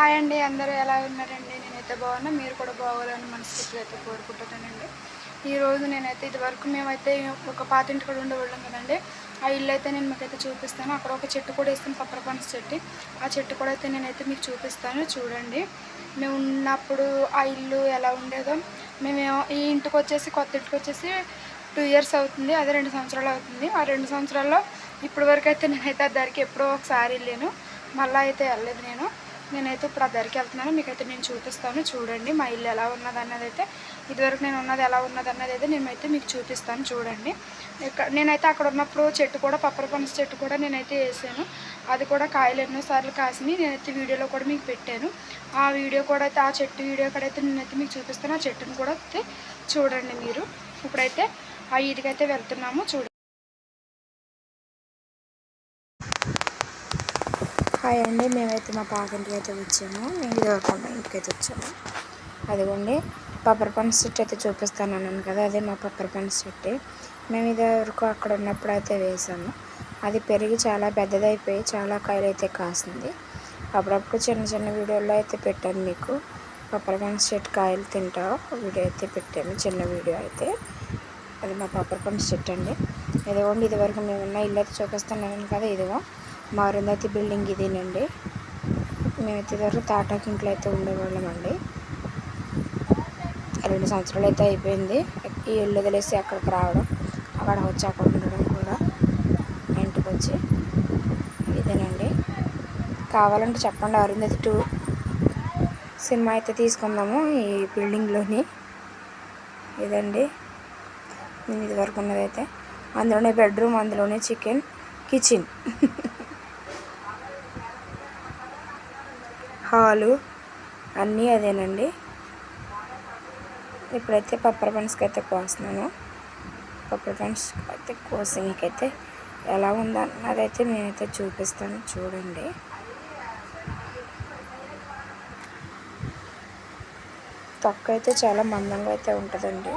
Hi అండి అందరూ ఎలా ఉన్నారండి? నేనైతే బాగున్నా మీరు కూడా బాగోవాలని మనస్ఫూర్తిగా అయితే కోరుకుంటున్నానండి ఈరోజు నేనైతే ఇదివరకు మేమైతే ఒక పాత ఇంటి కూడా ఉండేవాళ్ళం కదండి. ఆ ఇల్లు అయితే నేను మీకైతే చూపిస్తాను. అక్కడ ఒక చెట్టు కూడా వేస్తాను పప్పరపనస చెట్టు. ఆ చెట్టు కూడా అయితే నేనైతే మీకు చూపిస్తాను చూడండి. మేము ఉన్నప్పుడు ఆ ఇల్లు ఎలా ఉండేదో మేము ఈ ఇంటికి వచ్చేసి కొత్త ఇంటికి వచ్చేసి టూ ఇయర్స్ అవుతుంది. అదే రెండు సంవత్సరాలు అవుతుంది. ఆ రెండు సంవత్సరాల్లో ఇప్పటి వరకు అయితే నేనైతే ఆ దారికి ఎప్పుడో ఒకసారి వెళ్ళాను. మళ్ళీ అయితే వెళ్ళలేదు నేను. నేనైతే ఇప్పుడు ఆ ధరకి వెళ్తున్నాను. మీకైతే నేను చూపిస్తాను. చూడండి మా ఇల్లు ఎలా ఉన్నది అన్నది అయితే ఇదివరకు నేను ఉన్నది ఎలా ఉన్నది అన్నది అయితే నేనైతే మీకు చూపిస్తాను. చూడండి. ఇక్కడ నేనైతే అక్కడ ఉన్నప్పుడు చెట్టు కూడా పప్పర పనస చెట్టు కూడా నేనైతే వేసాను. అది కూడా కాయలు ఎన్నోసార్లు కాసినాయి నేనైతే వీడియోలో కూడా మీకు పెట్టాను. ఆ వీడియో కూడా అయితే ఆ చెట్టు వీడియో కూడా అయితే నేనైతే మీకు చూపిస్తాను. ఆ చెట్టును కూడా అయితే చూడండి మీరు. ఇప్పుడైతే ఆ ఇదికైతే వెళ్తున్నాము. చూడండి. హాయ్ అండి మేమైతే మా పాకింటికి అయితే వచ్చాము. నేను ఇదివరకుండా ఇంటికి అయితే వచ్చాము అదిగోండి పప్పర్ పన్స్ చెట్టు అయితే చూపిస్తాను అన్నాను కదా అదే మా పప్పర్ పన్స్ చెట్టు మేము ఇదివరకు అక్కడ ఉన్నప్పుడు అయితే వేసాము. అది పెరిగి చాలా పెద్దదైపోయి చాలా కాయలు అయితే కాసింది. అప్పుడప్పుడు చిన్న చిన్న వీడియోలో అయితే పెట్టాను మీకు. పప్పర్ పన్స్ చెట్టు కాయలు తింటా వీడియో అయితే పెట్టాను చిన్న వీడియో అయితే. అది మా పప్పర్ పన్స్ చెట్టు అండి. ఇదిగోండి ఇదివరకు మేము ఉన్న ఇల్లు అయితే చూపిస్తున్నాను కదా ఇదిగో. మా బిల్డింగ్ ఇదేనండి. మేమైతే ఇదివరకు తాటాకి ఇంట్లో అయితే ఉండేవాళ్ళమండి రెండు సంవత్సరాలు అయితే అయిపోయింది. ఈ ఇల్లు వదిలేసి అక్కడికి రావడం అక్కడ వచ్చి అక్కడ ఉండడం కూడా ఇంటికి వచ్చి ఇదేనండి. కావాలంటే చెప్పండి అరుంధతి టూ సినిమా అయితే తీసుకుందాము ఈ బిల్డింగ్లోని. ఇదండి. నేను ఇదివరకు ఉన్నదైతే. అందులోనే బెడ్రూమ్ అందులోనే చికెన్ కిచెన్. హాలు అన్నీ అదేనండి. ఇప్పుడైతే పప్పర పనసకి అయితే కోస్తున్నాను. పప్పర పనస అయితే కోసి మీకైతే ఎలా ఉందన్నదైతే నేనైతే చూపిస్తాను. చూడండి. తొక్క అయితే చాలా మందంగా అయితే ఉంటుందండి.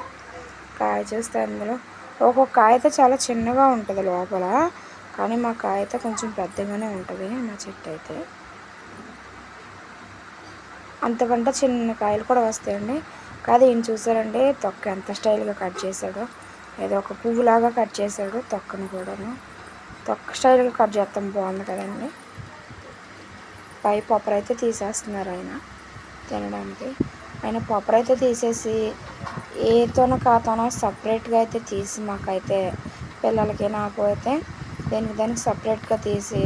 కాయ చూస్తే అందులో ఒక్కొక్క కాయ అయితే చాలా చిన్నగా ఉంటుంది లోపల. కానీ మా కాయ అయితే కొంచెం పెద్దగానే ఉంటుంది మా చెట్టు అయితే అంతకంటే చిన్న కాయలు కూడా వస్తాయండి. కాదు ఈయన చూసారండి తొక్క ఎంత స్టైల్గా కట్ చేశాడో ఏదో ఒక పువ్వులాగా కట్ చేశాడు తొక్కను కూడాను. తొక్క స్టైల్గా కట్ చేస్తాం బాగుంది కదండి. పై పప్పర్ అయితే తీసేస్తున్నారు ఆయన తినడానికి. ఆయన పొప్పర అయితే తీసేసి ఏతోనో కాతోనో సపరేట్గా అయితే తీసి మాకైతే పిల్లలకి నాకు అయితే దేనికి దానికి సపరేట్గా తీసి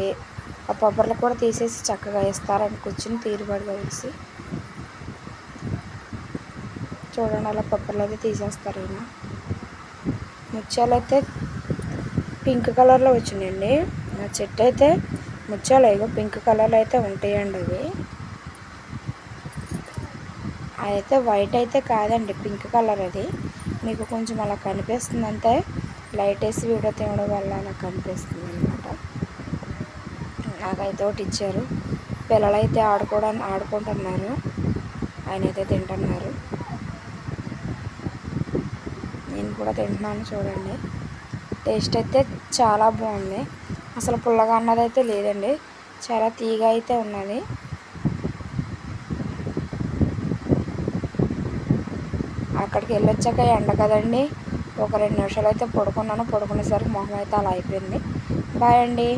ఆ పొప్పర్లు కూడా తీసేసి చక్కగా ఇస్తారని కూర్చుని తీరుబడిగా వేసి చూడండి అలా పప్పర్లు అయితే తీసేస్తారు ఏమో ముత్యాలు అయితే పింక్ కలర్లో వచ్చినాయండి. నా చెట్టు అయితే ముత్యాలు ఇగో పింక్ కలర్లో అయితే ఉంటాయండి అవి. అయితే వైట్ అయితే కాదండి పింక్ కలర్ అది. మీకు కొంచెం అలా కనిపిస్తుంది అంటే లైట్ వేసి వీడియో తినడం వల్ల అలా కనిపిస్తుంది అనమాట నాకైతే ఒకటి ఇచ్చారు. పిల్లలు అయితే ఆడుకోవడానికి ఆడుకుంటున్నారు. ఆయన అయితే తింటున్నారు. నేను కూడా తింటున్నాను చూడండి. టేస్ట్ అయితే చాలా బాగుంది. అసలు పుల్లగా అన్నది అయితే లేదండి. చాలా తీగ అయితే ఉన్నది. అక్కడికి వెళ్ళొచ్చాక ఎండ కదండి. ఒక రెండు నిమిషాలు అయితే పడుకున్నాను. పడుకునేసరికి మొహం అయితే అలా అయిపోయింది. బాయ్ అండి.